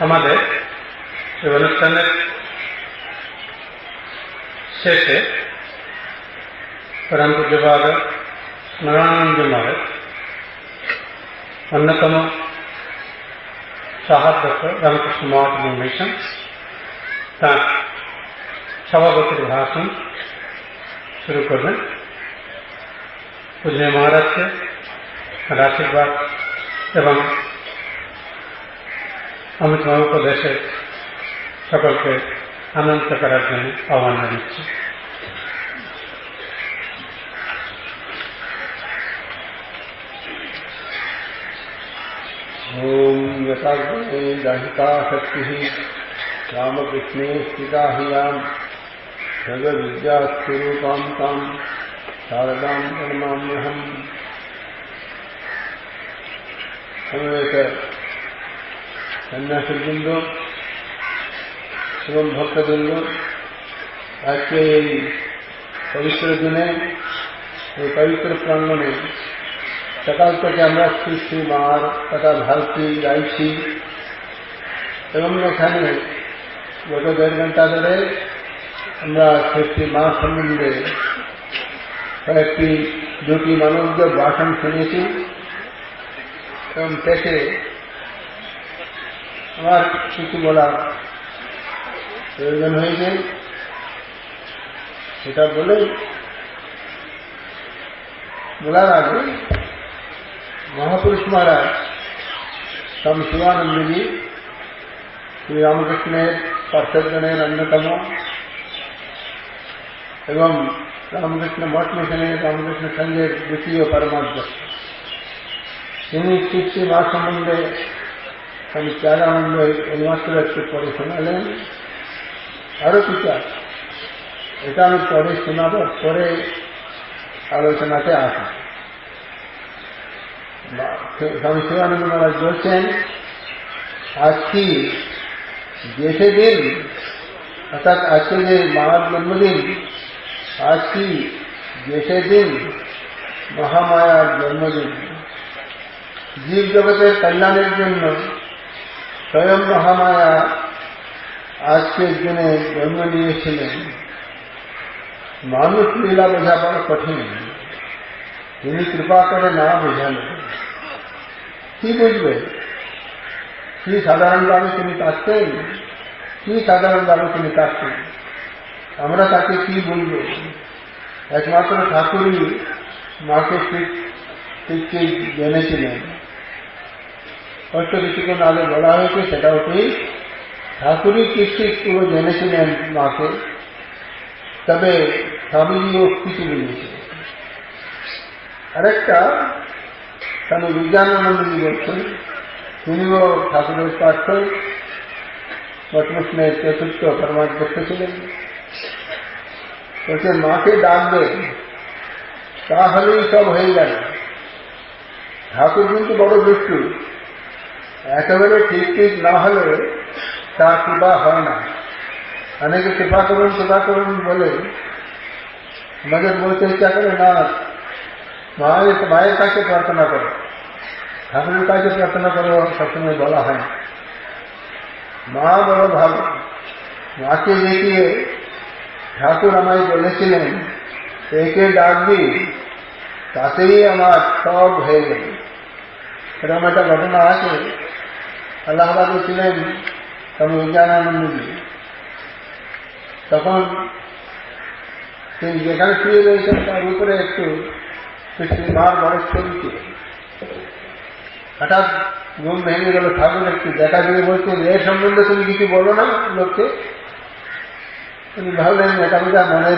আমাদের এই অনুষ্ঠানের শেষে পরম পূজ্যপাদ স্মরণানন্দ মহারাজ, অন্যতম সহাধ্যক্ষ রামকৃষ্ণ মঠ মিশন তার সভাপতির ভাষণ শুরু করবেন। পূজনীয় মহারাজকে আশীর্বাদ এবং অমিত মহাপ্রদেশের সকলকে আনন্দ করার জন্য আহ্বান জানাচ্ছি ॐ यथाग्ने दहिता शक्तिः रामकृष्णे स्थिता हि याम् जगविद्यास्वरूपां तां शारदां प्रणमाम्यहम् সমবেত সন্ন্যাসীবৃন্দ, এবং ভক্তবৃন্দ, আজকে এই পবিত্র দিনে, এই পবিত্র প্রাঙ্গণে সকাল থেকে আমরা শ্রী শ্রী মার কথা ভাবছি গাইছি, এবং এখানে গত দেড় ঘণ্টা ধরে আমরা শ্রী মা সম্বন্ধে কয়েকটি, দুটি মানবীয় ভাষণ শুনেছি এবং শেষে আমার কিছু বলার প্রয়োজন হয়েছে সেটা বলে বলার আগে মহাপুরুষ মহারাজ স্বামী শিবানন্দজি শ্রী রামকৃষ্ণের পার্শ্বজনের অন্যতম এবং রামকৃষ্ণ মঠ মিশনের রামকৃষ্ণ সংঘের দ্বিতীয় পরমাধ্যক্ষ তিনি শ্রী শ্রী মা সম্বন্ধে স্বামী চারানন্দ এইমাত্র একটু পরে শোনালেন আরও কিছু এটা আমি পরে শোনাবো, পরে আলোচনাতে আসা স্বামী শিবানন্দ মহারাজ বলছেন, আজকে যেসে দিন, অর্থাৎ আজকে যে মার জন্মদিন, আজকে যেসে দিন মহামায়ার জন্মদিন। জীব জগতের কল্যাণের জন্য স্বয়ং মহামায়া আজকের দিনে জন্ম নিয়েছিলেন। মানুষ লীলা বোঝা বড় কঠিন। তিনি কৃপা করে না বোঝালেন কি বুঝবে কি সাধারণভাবে তিনি কাটতেন কি সাধারণভাবে তিনি কাটতেন আমরা তাকে কি বলব? একমাত্র ঠাকুরই মাকে ঠিক জেনেছিলেন। কিছুক্ষণ আগে বলা হয়েছে সেটাও ঠিক ঠাকুরই ঠিক ঠিক পুরো জেনেছিলেন মাকে। তবে স্বামীজিও কিছু বুঝেছিলেন আরেকটা স্বামী বিজ্ঞানানন্দজি বলছেন তিনিও ঠাকুরের পাঠ্য মঠমুষ্ণের চতুর্থ পরমাধ্যক্ষ ছিলেন বলছে মাকে ডাকবে তাহলেই সব হয়ে গেল ঠাকুর কিন্তু বড় দুষ্টু। একেবারে ঠিক ঠিক না হলে তা কৃপা হয় না। অনেকে কৃপা করুন কৃপা করুন বলে আমাদের বলতে ইচ্ছা করে না। মায়ের মায়ের কাছে প্রার্থনা করো। ঠাকুরের কাছে প্রার্থনা করো, সবসময় বলা হয়। মা বড় ভালো। মাকে দেখিয়ে ঠাকুর আমায় বলেছিলেন, একে ডাকবি, তাতেই আমার সব হয়ে গেল এরকম একটা ঘটনা আছে। আল্লাহবাদে ছিলেন স্বামী বিজ্ঞানানন্দজি তখন তিনি যেখানে শুয়ে রয়েছেন তার উপরে একটু মার বয়স ছবি হঠাৎ ঘুম ভেঙে গেল, ঠাকুর একটু দেখা দিয়ে বলছেন এর সম্বন্ধে তুমি কিছু বলো না লোককে? তিনি ভাবলেন, এটা বোধ মনের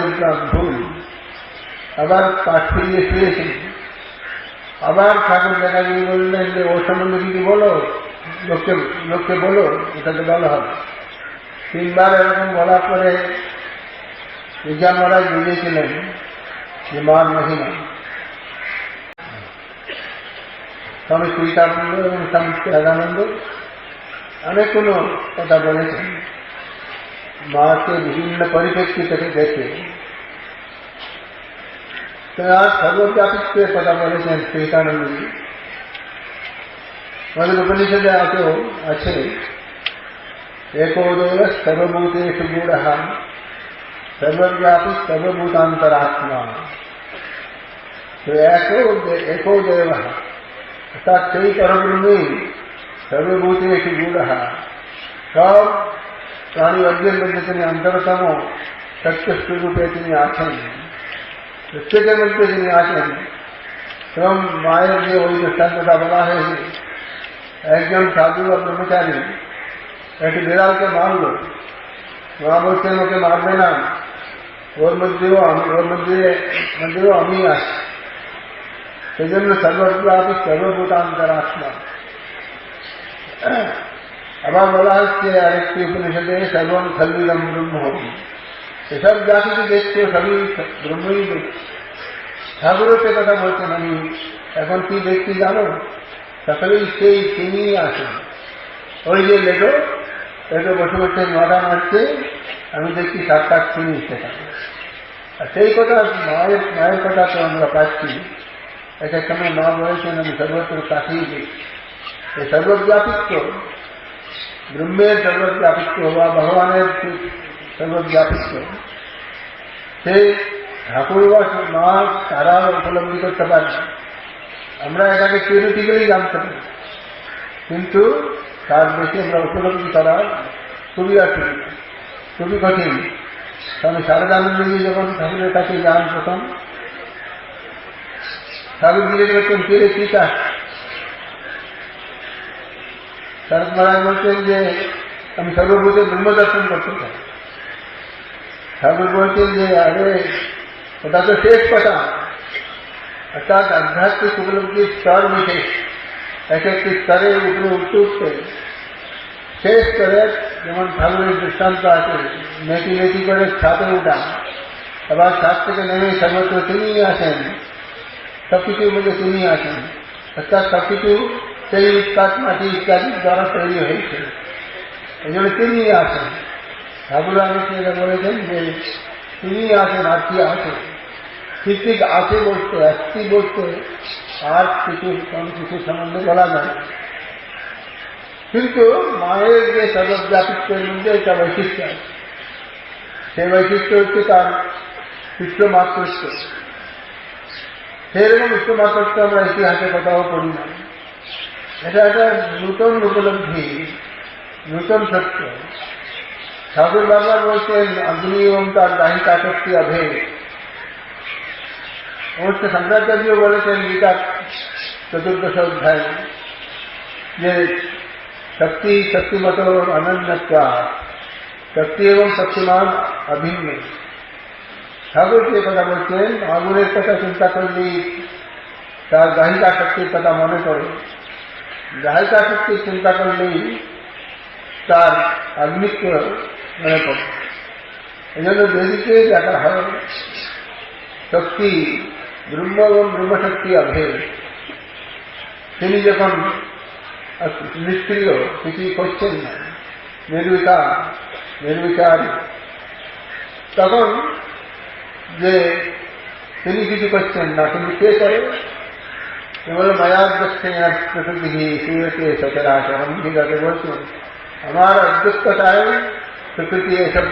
ভুল। আবার পাঠ ফিরিয়ে ফিরেছেন আবার ঠাকুর দেখা দিয়ে বললেন যে ওর সম্বন্ধে কিছু বলো? লোককে লোককে বলো, এটাকে বলা হবে। তিনবার এরকম বলার পরে বিজ্ঞান মহারাজ বুঝিয়েছিলেন যে মার মহিমা। স্বামী সুবিতানন্দ এবং স্বামী রাগানন্দ অনেকগুলো কথা বলেছেন। মাকে বিভিন্ন পরিপ্রেক্ষিতে দেখে তার সর্বব্যাপীত্বের কথা বলেছেন শ্রীকানন্দজি मतलब मदुपनिषद आचो अचे एकोदोल सर्वभूतेषु गूढ़। सर्वव्यापी सर्वभूतांतरात्मा तो एको एको देव अर्थात कई परब्रह्मी सर्वभूतेषु गूढ़। सब प्राणी अज्ञन बंधतनी अंतरतमो सत्य स्वरूपे तिनी आचन सत्य के मध्य तिनी आचन क्रम माया जो हो देव सर्वदा बना है একজন সাধু বা ব্রহ্মচারী, একটি বিড়ালকে মারল। মা বলছেন, ওকে মারবে না। ওর মধ্যেও আমি ওর মধ্যে মধ্যেও আমি আছি। সেই জন্য সর্বব্যাপী সর্বভূতান্তরাত্মা আবার বলা হচ্ছে, আরেকটি উপনিষদে সর্বম খল্বিদম ব্রহ্ম এসব যা কিছু দেখছ, সবই ব্রহ্মই দেখছি। ঠাকুরও সে কথা বলছেন, আমি এখন কি দেখছি জানো? সকলেই সেই তিনি আসেন ওই যে লেগো লেগো বসে বসে মাথা মারছে আমি দেখছি সাত সাত চিনি সেখানে আর সেই কথা মায়ের মায়ের কথা তো আমরা পাচ্ছি এক এক সময় মা বলেছেন আমি সর্বত্র তাকেই দেখছি এই সর্বব্যাপিত্ব ব্রহ্মের সর্বব্যাপিত্ব বা ভগবানের সর্বব্যাপিত্ব সেই ঠাকুর বা মা তারা উপলব্ধি করতে পারে আমরা এটাকে থিওরিটিক্যালি জানতে পারি। কিন্তু তার বেশি আমরা উপলব্ধি করা খুবই অসুবিধা, খুবই কঠিন। স্বামী শারদানন্দজি যখন ঠাকুরের কাছে যান প্রথম, ঠাকুর জিজ্ঞেস করছেন কে কি শরৎ মহারাজ বলছেন যে, আমি সর্বভূতে ব্রহ্ম দর্শন করতে চাই। ঠাকুর বলছেন যে, আরে, ওটা তো শেষ কথা। অর্থাৎ আধ্যাত্মিক উপলব্ধির স্তর বিশেষ এক একটি স্তরের উপরে উঠতে উঠতে শেষ স্তরে যেমন ঠাকুরের দৃষ্টান্ত আছে মেটি মেটি করে ছাতে উঠা আবার ছাদ থেকে নেমে সর্বত্র তিনি আসেন সবকিছুর মধ্যে তিনি আসেন অর্থাৎ সবকিছু সেই উৎপাত মাটি ইত্যাদি দ্বারা তৈরি হয়েছে এই জন্য তিনি আসেন ঠাকুর আমি সেটা বলেছেন যে তিনি আসেন আর কি আসেন ঠিক ঠিক আছে বলতে একটি বলতে আর কিছু কোন কিছু সম্বন্ধে বলা যায় কিন্তু মায়ের যে সর্বব্যাপিত্বের মধ্যে একটা বৈশিষ্ট্য আছে। সেই বৈশিষ্ট্য হচ্ছে তার বিশ্ব মাতৃত্ব। সেরকম বিশ্ব মাতৃত্ব আমরা ইতিহাসে কোথাও করি না। এটা একটা নূতন উপলব্ধি, নূতন সত্য। ঠাকুর বাবা বলছেন অগ্নি এবং তার দাহিকা শক্তি অভেদ অবশ্য শঙ্করাচার্য বলেছেন গীতা চতুর্দশ অধ্যায় যে শক্তি শক্তিমত অনন্যত্বা শক্তি এবং শক্তিমান অভিন্ন ঠাকুর যে কথা বলছেন আগুনের কথা চিন্তা করলেই তার গাহিকা শক্তির কথা মনে করে গাহিকা শক্তির চিন্তা করলেই তার অগ্নিত্ব মনে পড়ে এই জন্য দেবীকে দেখা হয় শক্তি ব্রহ্ম এবং ব্রহ্মশক্তি অভেদ তিনি যখন নিষ্ক্রিয় কিছুই করছেন না নির্বিকার নির্বিকার তখন যে তিনি কিছু করছেন না কিন্তু কে করে কেবল মায়াদক্ষিণ প্রকৃতি সুরতে সচরাচরণ গীতাতে বলছেন আমার অধ্যক্ষতায় প্রকৃতি এসব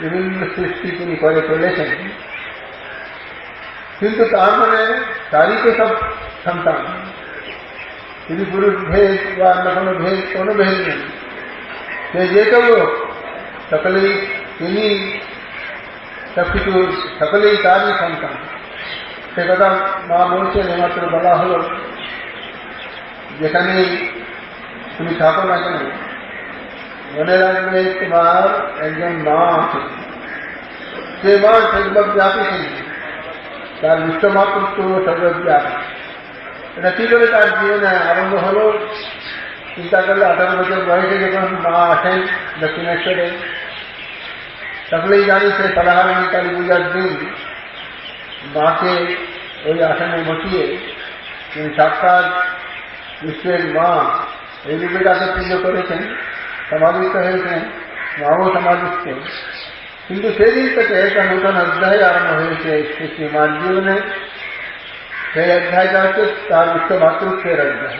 বিভিন্ন সৃষ্টি তিনি করে চলেছেন কিন্তু তার মানে তারই সব সন্তান। তিনি পুরুষ ভেদ বা অন্য কোনো ভেদ কোনো ভেদ নেই। সে যে কেউ সকলেই তিনি সব কিছু সকলেই তারই সন্তান। সে কথা মা বলছেন, এমাত্র বলা হলো যেখানে তুমি থাকো না কেন, মনে রাখবে তোমার একজন মা আছে। সে মা সর্বব্যাপী কিন্তু তার বিশ্বমাতৃত্ব সর্বব্যাপী এটা কি করে তার জীবনে আরম্ভ হলো? চিন্তা করলে আঠারো বছর বয়সে যখন মা আসেন দক্ষিণেশ্বরে সকলেই জানি সে সাধারণ কালী পূজার দিন। মাকে ওই আসনে বসিয়ে তিনি সাক্ষাৎ বিশ্বের মা এই রূপে তাকে পুজো করেছেন সমাধিত হয়েছেন মাও সমাধিত কিন্তু সেদিন থেকে একটা নূতন অধ্যায় আরম্ভ হয়েছে শ্রী মার জীবনে সেই অধ্যায়টা হচ্ছে তার বিশ্ব মাতৃত্বের অধ্যায়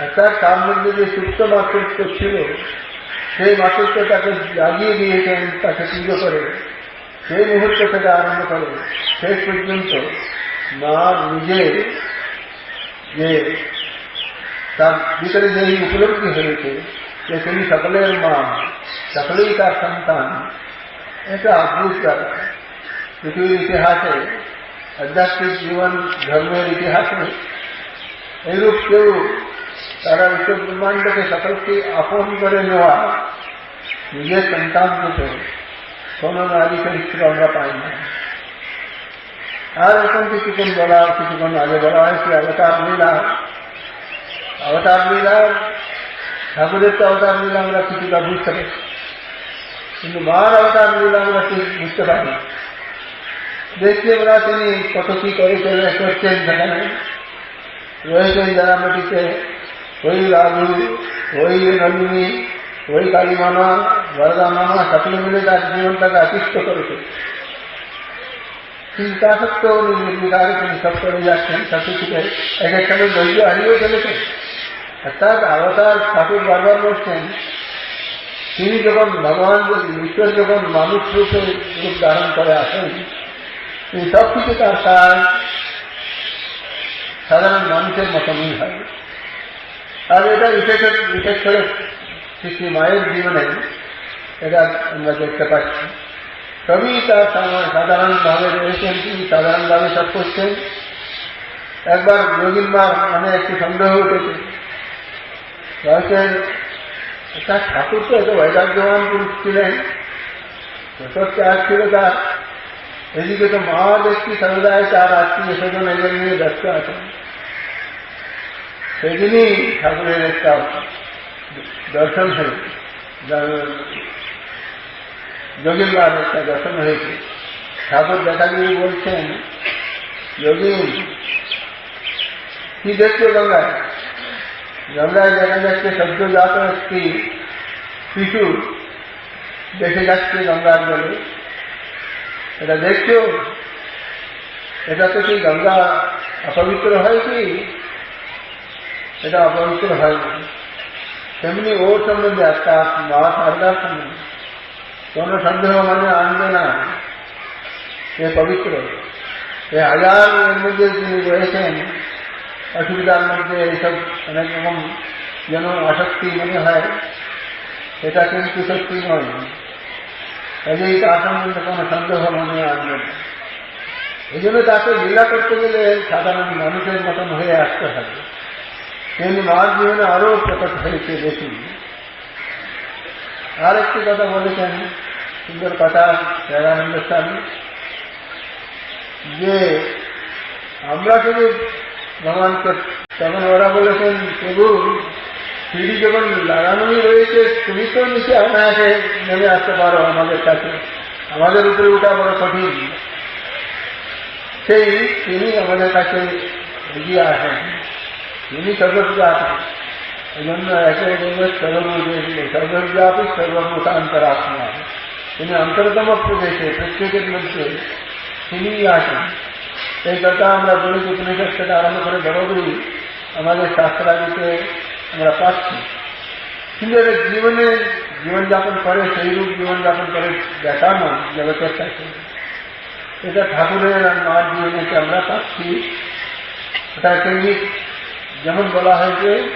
অর্থাৎ তার মধ্যে যে সুপ্ত মাতৃত্ব ছিল সেই মাতৃত্ব তাকে জাগিয়ে দিয়েছেন তাকে পুজো করে সেই মুহূর্ত থেকে আরম্ভ করে শেষ পর্যন্ত মা নিজে যে তার ভিতরে যে এই উপলব্ধি হয়েছে যে তিনি সকলের মা সকলেই তার সন্তান এটা অদ্ভুত ব্যাপার পৃথিবীর ইতিহাসে আধ্যাত্মিক জীবন ধর্মের ইতিহাসে এইরূপ কেউ তারা বিশ্ব ব্রহ্মাণ্ডকে সকলকে আপন করে নেওয়া নিজের সন্তান রূপে কোন নারী চরিত্র আমরা পাই না আর এখন কিছুক্ষণ বলা কিছুক্ষণ আগে বলা হয়েছে অবতার লীলা অবতার লীলা ঠাকুরের তো অবতার লীলা আমরা কিছুটা বুঝতে পারছি কিন্তু মার অবতার লীলা আমরা ঠিক বুঝতে পারি। দেখছি আমরা তিনি কত কি করে করছেন সেখানে। রয়েছেন যারা নদীতে ওই রাজু ওই নলিনী, ওই কালী মামা বরদা মামা, সকলে মিলে তার জীবনটাকে আকৃষ্ট করেছে। কিন্তু তা সত্ত্বেও নির্বিকারে তিনি সব করে যাচ্ছেন সব এক একখানে ধৈর্য হারিয়ে ফেলেছেন। অর্থাৎ অবতার ঠাকুর বারবার বলছেন তিনি যখন ভগবান ঈশ্বর যখন মানুষ রূপে রূপ ধারণ করে আসেন, তিনি সব কিছু তার কাজ সাধারণ মানুষের মতনই হয়। আর এটা বিশেষ বিশেষ করে শ্রী মায়ের জীবনে এটা আমরা দেখতে পাচ্ছি। সবই তার সাধারণভাবে রয়েছেন, তিনি সাধারণভাবে সব করছেন। একবার যোগীর মা মানে একটু সন্দেহ উঠেছে। বলছেন তার ঠাকুর তো এত বৈরাগ্যবান পুরুষ ছিলেন ত্যাগ ছিল তার। এদিকে তো মা দেখছি সর্বদায় তার আত্মীয় স্বজন এদের নিয়ে ব্যস্ত আছেন। সেদিনই ঠাকুরের একটা দর্শন হয়েছে। যোগীনবার একটা দর্শন হয়েছে। ঠাকুর দেখা দিয়ে বলছেন, যোগী, কি দেখছ গঙ্গায় গঙ্গায় দেখা যাচ্ছে সদ্যজাত একটি শিশু দেখে যাচ্ছে গঙ্গার জলে। এটা দেখছ এটা তো কি গঙ্গা অপবিত্র হয় কি এটা অপবিত্র হয় না। তেমনি ওর সম্বন্ধে একটা মা সারদার সম্বন্ধে কোন সন্দেহ মানে আনবে না। সে পবিত্র। সে হাজার মধ্যে তিনি রয়েছেন অসুবিধার মধ্যে এইসব অনেক রকম যেন আসক্তি মনে হয় সেটা কিন্তু সত্যি নয়। তার সম্বন্ধে কোনো সন্দেহ মনে আনবে না। এই জন্য তাকে লীলা করতে গেলে সাধারণ মানুষের মতন হয়ে আসতে হবে। তেমনি মার জীবনে আরও প্রকট হয়েছে বেশি আর একটি কথা বলেছেন সুন্দর কথা, দয়ানন্দ স্বামী, যে আমরা শুধু ভগবানকে তখন ওরা বলেছেন প্রভু সিঁড়ি যখন লাগানোই রয়েছে তুমি তো নিচে অনায়াসে নেমে আসতে পারো আমাদের কাছে আমাদের উপরে ওঠা বড় কঠিন সেই তিনি আমাদের কাছে এগিয়ে আসেন তিনি সর্বব্যাপী এই জন্য একে বলবে সর্বভূত সর্বব্যাপী সর্বভূতান্তরাত্মা তিনি অন্তরতম প্রদেশে প্রত্যেকের মধ্যে তিনিই আসেন এই কথা আমরা বলি উপনিষদ থেকে আরম্ভ করে বড়গুলি আমাদের শাস্ত্রাদিতে আমরা পাচ্ছি। কিন্তু জীবনে জীবনযাপন করে সেই রূপ জীবনযাপন করে দেখানো জগতের কাছে। এটা ঠাকুরের আর মার জীবনেকে আমরা পাচ্ছি। এটা তেমনি যেমন বলা হয়েছে,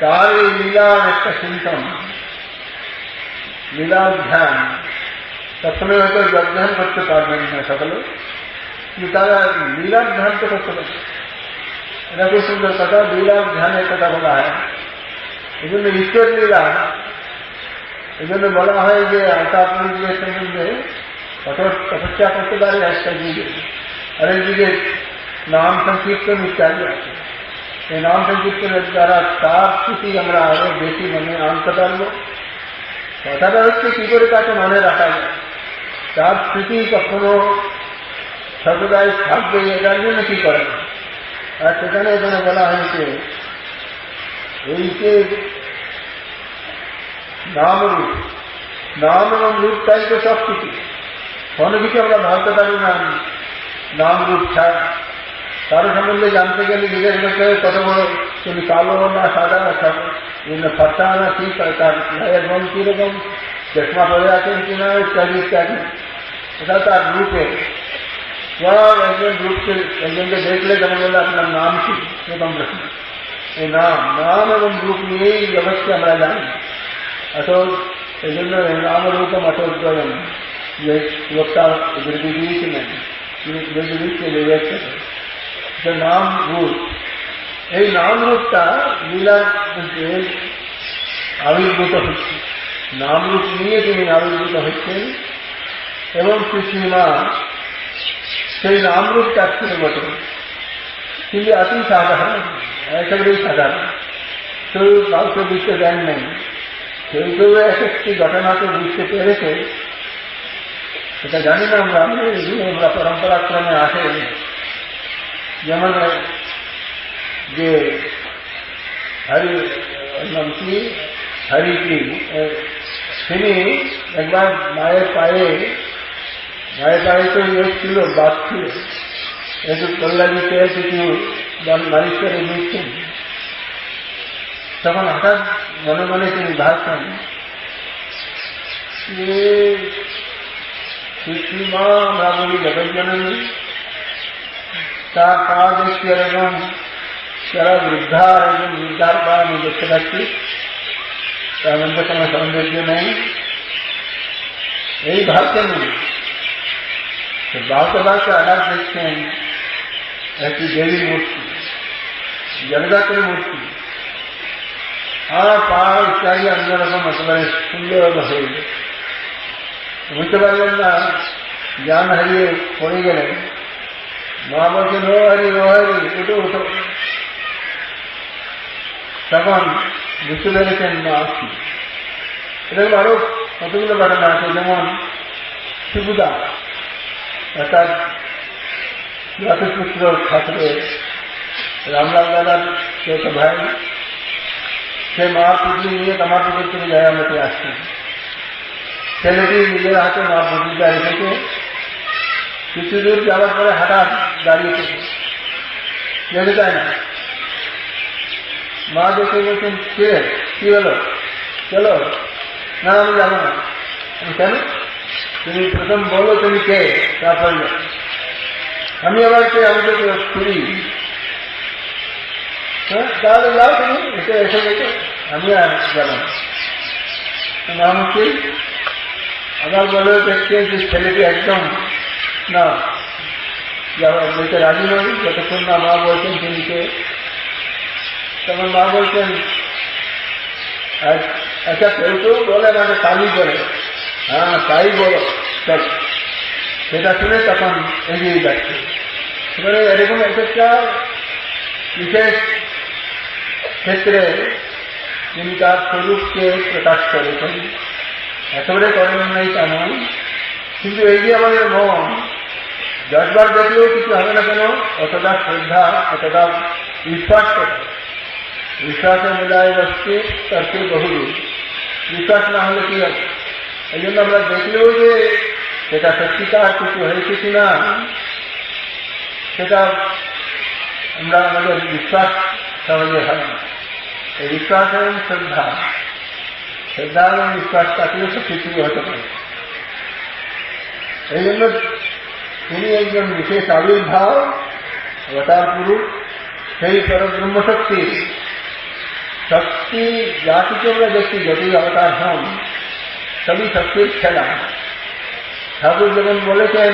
তার এই লীলার একটা সিমটম লীলার ধ্যান। তখনই হয়তো যোগধ্যান করতে পারবেন না সকলে। কিন্তু তারা লীলার ধ্যান তো করতে পারবে এটা খুব সুন্দর কথা লীলার ধ্যানের কথা বলা হয় এই জন্য ঈশ্বর লীলা এই জন্য বলা হয় যে আলতাপুরের সম্বন্ধে কঠোর তপস্যা করতে পারে একটা দিকে আরেক দিকে নাম সংকীর্তন ইত্যাদি আছে এই নাম সংকীর্তনের দ্বারা তার স্থিতি আমরা আরও বেশি মনে আনতে পারব কথাটা হচ্ছে কি করে তাকে মনে রাখা যায় তার স্মৃতি কখনো সর্বদাই থাকবে এটার জন্য কি করে? আর সেখানে এখানে বলা হয়েছে, এই যে নাম রূপ, নাম এবং রূপটাই তো সব কিছু কোনো কিছু আমরা ভাবতে পারি না, নাম রূপ ছাড়। কারও সম্বন্ধে জানতে গেলে জিজ্ঞেস করতে কত বড় তুমি কালো না সাদা না সাদা বিভিন্ন ফর্সানা কি তার এবং কীরকম, চশমা পরে আছেন কিনা, ইত্যাদি ইত্যাদি। এটা তার রূপে সব একজন রূপকে একজনকে দেখলে যেমন বলে আপনার নাম কি এরকম প্রশ্ন এই নাম নাম এবং রূপ নিয়েই জগৎকে আমরা জানি অতএব এই জন্য এই নাম রূপম অতদ্বয়ম যে লোকটা বৃদ্ধি দিয়েছিলেন তিনি বৃদ্ধি দিচ্ছে বিবেক যে নাম রূপ এই নাম রূপটা মধ্যে আবির্ভূত হচ্ছে নাম রূপ নিয়ে তিনি আবির্ভূত হচ্ছেন এবং শ্রীমা সেই নাম রূপ তার ছিল বটে কিন্তু অতি সাধারণ একেবারেই সাধারণ কেউ কাউকে বুঝতে দেন নাই কেউ কেউ এক একটি ঘটনাকে বুঝতে পেরেছে সেটা জানি না আমরা এগুলো আমরা পরম্পরাক্রমে আসে যেমন যে হরি নাম কি হরি কি তিনি একবার মায়ের পায়ে মায়ের পায়ে তো ইয়ে ছিল, বাদ ছিল একটু কল্যাণীতে কিছু মালিশ করে দিচ্ছেন তখন হঠাৎ মনে মনে তিনি ভাবছেন যে শ্রীমা আমরা বলি জগজ্জননী তার পা দেখছি এরকম যারা বৃদ্ধা একজন বৃদ্ধার পা আমি দেখতে পাচ্ছি, তার মধ্যে কোনো সৌন্দর্য নেই। এই ভাবছেন বাড়তে আঘাত দেখছেন একটি দেবী মূর্তি জগদাত্রী মূর্তি আর পা ইত্যাদি অন্যরকম একেবারে সুন্দর হয়ে বুঝতে পারলেন না জ্ঞান হারিয়ে পড়ে গেলেন মা বলছেন ও হরি ও হরি উঠো উঠো তখন বুঝতে পেরেছেন মা কি এরকম আরও কতগুলো ঘটনা আছে যেমন শিবুদা অর্থাৎ রাতপুত্র ঠাকুরের রামলাল দাদার ছোট ভাই, সে মা পুজলি নিয়ে তামার পুকুর থেকে জায়গা মতে আসছেন। ছেলেটি নিজের হাতে মা পুজলিটা রেখেছে কিছু দূর যাওয়ার পরে হঠাৎ দাঁড়িয়ে থেকে। যেতে চায় না? মা দেখে বলছেন, কে? কি হলো? চলো। না, আমি যাব না। কেন? তুমি প্রথম বলো তুমি কে? তারপরে। আমি আবার কে আমি তো খুলি হ্যাঁ তাহলে যাও তুমি, এসে এসে গেছে আমি আর না। নাম কি? আবার বলে দেখছেন যে ছেলেটি একদম, না বলতে রাজি নই যতক্ষণ না মা বলছেন তিনি কে। তখন মা বলছেন আচ্ছা কেউ কেউ বলে মানে কালি বলে। হ্যাঁ তাই বলো। চল সেটা শুনে তখন এগিয়ে যাচ্ছে। এবারে এরকম একটা বিশেষ ক্ষেত্রে তিনি তার স্বরূপকে প্রকাশ করেছেন। একেবারে করেন নাই তা নয়। কিন্তু এই যে আমাদের মন দশবার দেখলেও কিছু হবে না কেন, অতটা শ্রদ্ধা, অতটা বিশ্বাস করে। বিশ্বাসে মেলায় বসছে তারকে বহু বিশ্বাস না হলে কি হবে? এই জন্য আমরা দেখলেও যে সেটা সত্যিকার কিছু হয়েছে কিনা সেটা আমরা আমাদের বিশ্বাস সহজে হয় না। এই বিশ্বাস এবং শ্রদ্ধা শ্রদ্ধা এবং বিশ্বাস থাকলে সব কিছু হতে পারে। এই জন্য তিনি একজন বিশেষ আবির্ভাব, অবতার পুরুষ, সেই পরব্রহ্ম শক্তি শক্তি যা কিছু আমরা দেখছি, যতই অবতার হন, সবই শক্তির খেলা। ঠাকুর যখন বলেছেন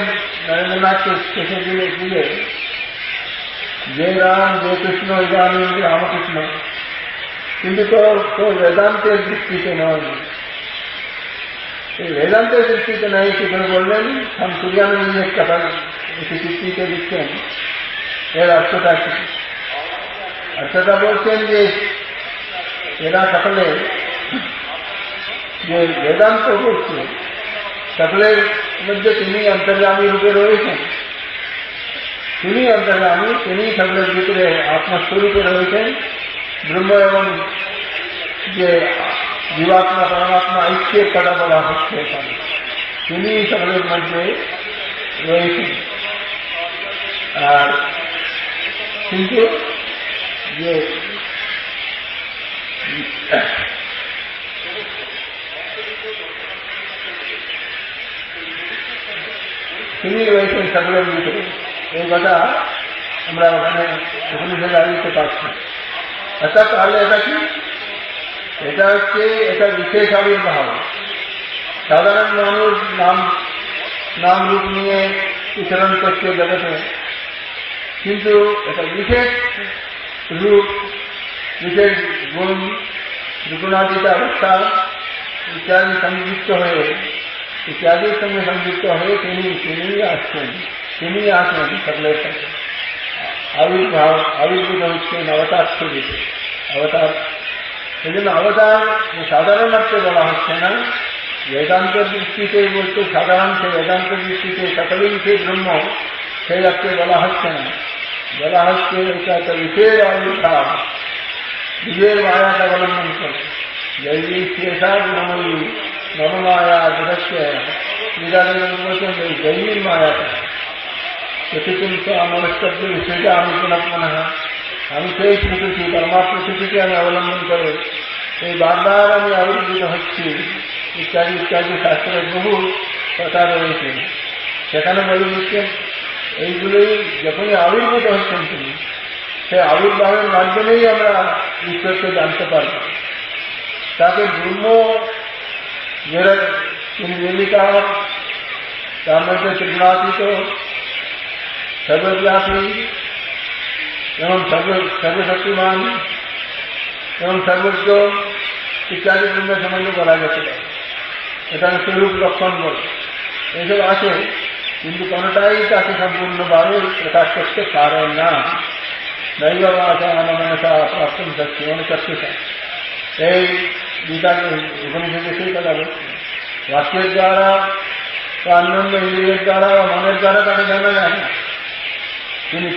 নরেন্দ্রনাথকে কেটে দিলে দিয়ে যে রাম, যে কৃষ্ণ রাম রামকৃষ্ণ। কিন্তু তো তো বেদান্তের দৃষ্টিতে নয়। এই বেদান্তের দৃষ্টিতে নাই সেখানে বললেন সূর্যানন্দের কথা একটি দৃষ্টিতে দিচ্ছেন এর অর্থটা কি? অর্থটা বলছেন যে, এরা সকলে যে বেদান্ত করছে সকলের মধ্যে তিনি অন্তর্গামী রূপে রয়েছেন তিনি অন্তর্গামী তিনি সকলের ভিতরে আত্মস্বরূপে রয়েছেন ব্রহ্ম এবং যে জীবাত্মা পরমাত্মা ঐক্যের কথা বলা হচ্ছে এখানে তিনি সকলের মধ্যে রয়েছেন আর কিন্তু যে তিনি রয়েছেন সকলের ভিতরে এই কথা আমরা ওখানে উপনিষে দাঁড়িয়ে পাচ্ছি অর্থাৎ তাহলে এটা কি? এটা হচ্ছে এটা বিশেষ আবির্ভাব। সাধারণ মানুষ নাম নাম রূপ নিয়ে বিচরণ করছে জগতে। কিন্তু এটা বিশেষ রূপ, বিশেষ গুণ, দুগুণাতীত অবস্থা ইত্যাদি সংযুক্ত হয়ে ইত্যাদির সঙ্গে সংযুক্ত হয়ে তিনি তিনি আসছেন তিনি আসেন সকলের কাছে আবির্ভাব আবির্ভূত হচ্ছেন অবতার ছবিতে অবতার সেই জন্য অবতার সাধারণ অর্থে বলা হচ্ছে না বেদান্ত দৃষ্টিতে বলতে সাধারণ সে বেদান্ত দৃষ্টিতে সকলেই সে ব্রহ্ম সেই অর্থে বলা হচ্ছে না বলা হচ্ছে এটা একটা বিশেষ আবির্ভাব নিজের মায়াকে অবলম্বন করে জৈবী শেষা নবমায়া জগৎকে নিরাদের বলছেন এই জৈবীর মায়াটা প্রতিকূলত সেটা আমি সেই স্মৃতি পরমাত্ম স্মৃতিকে আমি অবলম্বন করে। এই বারবার আমি আবির্ভূত হচ্ছি। ইত্যাদি ইত্যাদি শাস্ত্রের বহু কথা রয়েছে। সেখানে বলে দিচ্ছেন এইগুলোই যখনই আবির্ভূত হচ্ছেন তিনি, সেই আবির্ভাবের মাধ্যমেই আমরা ঈশ্বরকে জানতে পারব। তাকে ব্রহ্ম যারা তিনি নির্মিকা তার মধ্যে ত্রিগুণাতীত সর্বব্যাপী এবং সর্ব সর্বশক্তিমান এবং সর্বজ্ঞ ইত্যাদি বৃন্দ সম্বন্ধে বলা গেছে এখানে স্বরূপ লক্ষণ বলে এসব আছে কিন্তু কোনোটাই তাকে সম্পূর্ণভাবে প্রকাশ করতে পারে না দৈব ভাষা মনসা প্রাপ্ত শক্তি অনুশক্তিটা এই উপনিষদে সেই কথা বলছে বাক্যের দ্বারা অন্যান্য ইন্দ্রিয়ের দ্বারা মনের দ্বারা তাকে জানা যায় না। তিনি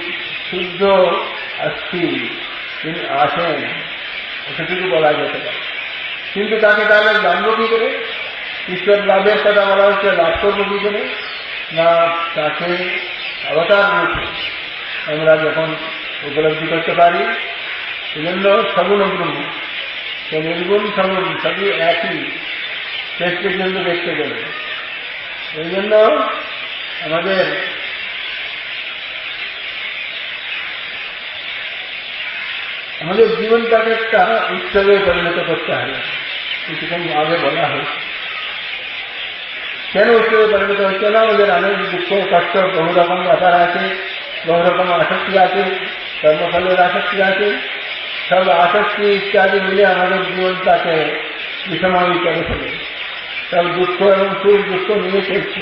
শুদ্ধ অস্থি তিনি আসেন। সেটুকু বলা যেতে পারে। কিন্তু তাকে তাহলে জানব কি করে? ঈশ্বর লাভের কথা বলা হচ্ছে, লাভ করব কি করে? না, তাকে অবতার রূপে আমরা যখন উপলব্ধি করতে পারি, সেজন্য সগুণ ব্রহ্ম। তো নির্গুণ সগুণ সবই একই শেষ পর্যন্ত দেখতে গেলে। এই জন্য আমাদের আমাদের জীবনটাকে একটা উৎসবে পরিণত করতে হবে। কিছুক্ষণ আগে বলা হয়েছে কেন উৎসবে পরিণত হচ্ছে না ওদের অনেক দুঃখ, কষ্ট, বহু রকম ব্যাপার আছে, বহু রকম আসক্তি আছে, কর্মফলের আসক্তি আছে সব আসক্তি ইত্যাদি মিলে আমাদের জীবনটাকে বিষমামি করে ফেলে। সব দুঃখ এবং সুখ দুঃখ নিয়ে চলছে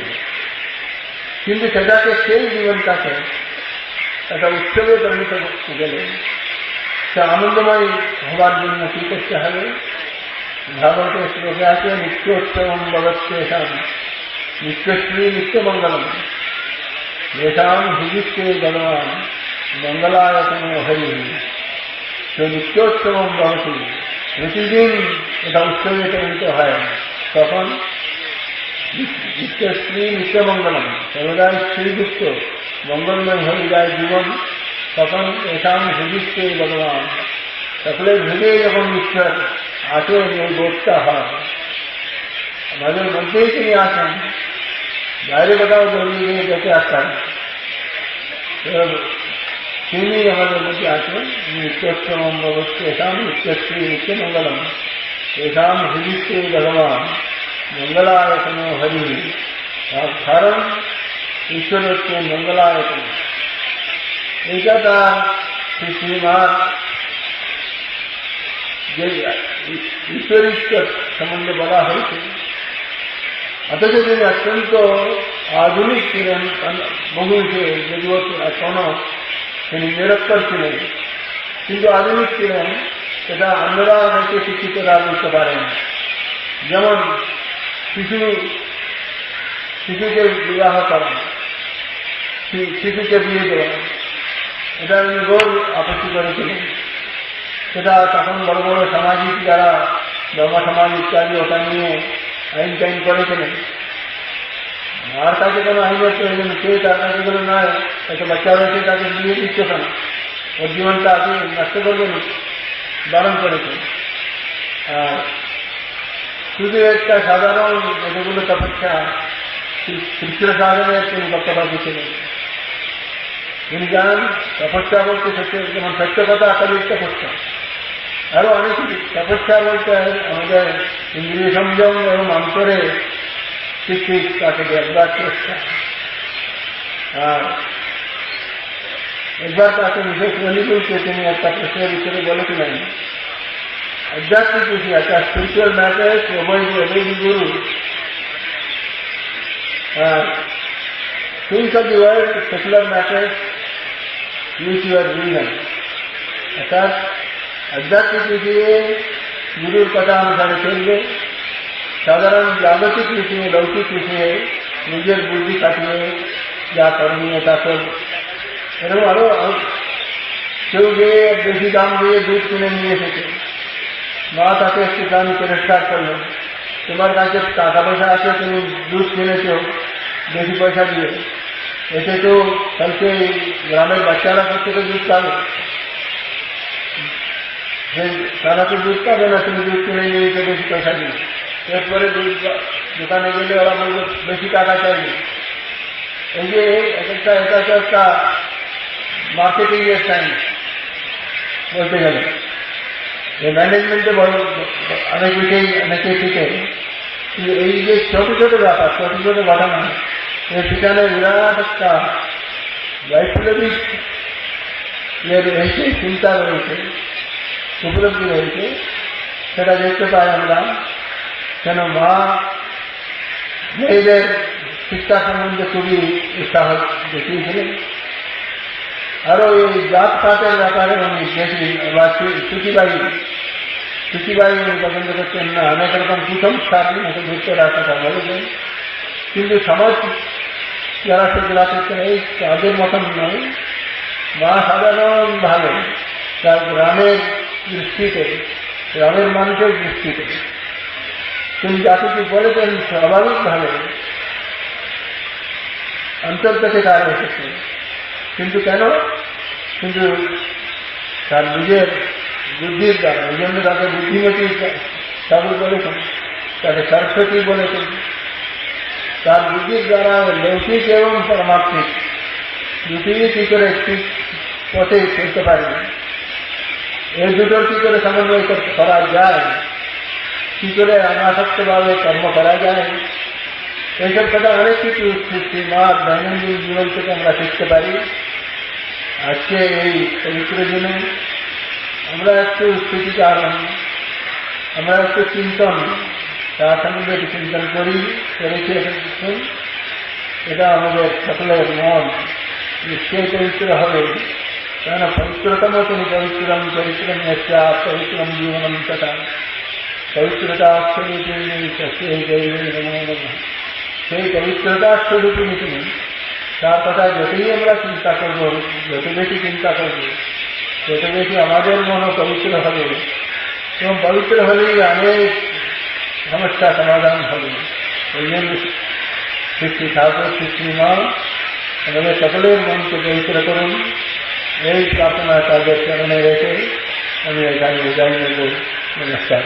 কিন্তু সেটাকে সেই জীবনটাকে একটা উৎসবে পরিণত করতে গেলে সে আনন্দময় হবার জন্য কী করতে হবে? ভাগবতের শ্লোকে আছে নিত্যোৎসবম ভগৎসেষাম নিত্যশ্রী নিত্যমঙ্গলম যেসাম হিজিষ্ঠে ভগবান মঙ্গলায়তন হরি। তো নিত্যোৎসবম ভবতি প্রতিদিন এটা উৎসবে পরিণত হয়। তখন নিত্যশ্রী নিত্যমঙ্গলম সর্বদাই শ্রীযুক্ত মঙ্গলময় হয়ে যায় জীবন। তখন এসাম হৃদিস্তে ভগবান। সকলের হৃদয়ে যখন ঈশ্বর আসেন এই বোধটা হয়। আমাদের মধ্যেই তিনি আসেন। বাইরে কোথাও জরুরি দেখে আসতাম তিনি আমাদের মধ্যে আছেন নিত্যোত্তম ভগবতী এসাম নিত্যশ্রী নিত্যমঙ্গলম এসাম হৃদিশ্রী ভগবান মঙ্গলায়তন হরি তার কারণ ঈশ্বর হচ্ছে মঙ্গলায়তন এইটা তার শ্রীমার যে ঈশ্বর ঈশ্বর সম্বন্ধে বলা হয়েছে অথচ তিনি নিরক্ষর ছিলেন। কিন্তু আধুনিক ছিলেন, সেটা অন্যরা অনেকে শিক্ষিতরা বুঝতে পারেন। যেমন শিশু শিশুকে বিবাহ করা শিশুকে বিয়ে দেওয়া, এটা উনি রোজ আপত্তি করেছিলেন। সেটা তখন বড় বড় সামাজিক যারা ধর্ম সমাজ ইত্যাদি ওটা নিয়ে আইন টাইন করেছিলেন। আর কাছে কোনো আইন হচ্ছে ওই জন্য কে তার কাছে কোনো নয় একটা বাচ্চা রয়েছে তাকে বিয়ে দিচ্ছে কেন ওর জীবনটা আপনি নষ্ট করবেন বারণ করেছেন আর শুধু একটা সাধারণ যতগুলো তপস্যা কৃষ্ণ সাধনের তিনি বক্তব্য দিয়েছিলেন তিনি জানেন তপস্যা বলতে সত্য যেমন সত্য কথা আকারিক তপস্যা আরও অনেক তপস্যা বলতে আমাদের ইন্দ্রিয় সংযম এবং অন্তরে ঠিক তাকে দেখবার চেষ্টা আর একবার তাকে বিশেষ মণিপুরকে তিনি একটা প্রশ্নের ভিতরে বলেছিলেন আধ্যাত্মিক কিছু একটা spiritual matters obey obey guru world secular matters use your reason অর্থাৎ আধ্যাত্মিক বিষয়ে গুরুর কথা অনুসারে চলবে সাধারণ জাগতিক বিষয়ে লৌকিক বিষয়ে নিজের বুদ্ধি কাটিয়ে যা করণীয় তা করবে এরকম আরও কেউ যে বেশি দাম দিয়ে দুধ কিনে নিয়ে এসেছে মা তাকে একটু দাম তিরস্কার করলেন তোমার কাছে টাকা পয়সা আছে তুমি দুধ কিনেছ বেশি পয়সা দিয়ে এতে তো কালকে গ্রামের বাচ্চারা প্রত্যেকে দুধ পাবে তারা তো দুধ পাবে না তুমি দুধ কিনে নিয়ে যেতে বেশি পয়সা দিয়ে এরপরে দুধ দোকানে গেলে ওরা বলবে বেশি টাকা চাইবে এই যে এক একটা এটা তো একটা মার্কেটিং এর টাইম বলতে গেলে এই ম্যানেজমেন্টে বড় অনেক বিষয় অনেকে শিখে কিন্তু এই যে ছোট ছোট ব্যাপার ছোট ছোট ঘটনা এর পিছনে বিরাট একটা বৈপ্লবিক এর রয়েছে চিন্তা রয়েছে উপলব্ধি রয়েছে সেটা দেখতে পাই আমরা কেন মা মেয়েদের শিক্ষা সম্বন্ধে খুবই উৎসাহ দেখিয়েছিলেন। আরও এই জাত পাতের ব্যাপারে উনি বেশি বা সুচিবাই সুচিবাই উনি পছন্দ করছেন না। অনেক রকম কুসংস্কার ওকে ঘুরতে কথা বলেছেন। কিন্তু সমাজ যারা সেগুলা করছেন এই তাদের মতন নয়। মা সাধারণ ভালো তার গ্রামের দৃষ্টিতে, গ্রামের মানুষের দৃষ্টিতে তিনি যা কিছু বলেছেন স্বাভাবিকভাবে অন্তর্গতে তার এসেছে। কিন্তু কেন? কিন্তু তার নিজের বুদ্ধির দ্বারা, এই জন্য তাকে বুদ্ধিমতী ঠাকুর বলেছেন, তাকে সরস্বতী বলেছেন। তার বুদ্ধির দ্বারা লৌকিক এবং পারমাত্মিক দুটিই কি করে ঠিক পথে চলতে পারে? এই দুটোর কি করে সমন্বয় করা যায়? কি করে অনাসক্তভাবে কর্ম করা যায়। এইসব কথা অনেক কিছু সৃষ্টি মার দৈনন্দিন জীবন থেকে আমরা শিখতে পারি। আজকে এই পবিত্র দিনে আমরা একটু স্মৃতিচারণ আমরা একটু চিন্তন তার সম্বন্ধে একটু চিন্তন করি, করেছি এটা আমাদের সকলের মন নিশ্চয়ই পবিত্র হবে। কেন পবিত্রতম তিনি পবিত্রম একটা পবিত্রম জীবনম তথা সেই পবিত্রতা স্বরূপিনী তিনি তার কথা যতই আমরা চিন্তা করব যত বেশি চিন্তা করব তত বেশি আমাদের মনও পবিত্র হবে এবং পবিত্র হলেই অনেক সমস্যা সমাধান হবে ওই জন্য সৃষ্টি ঠাকুর সৃষ্টি মা আমাদের সকলের মনকে পবিত্র করুন এই প্রার্থনা তাদের চরণে রেখে আমি এখানে বিদায় নেব। নমস্কার।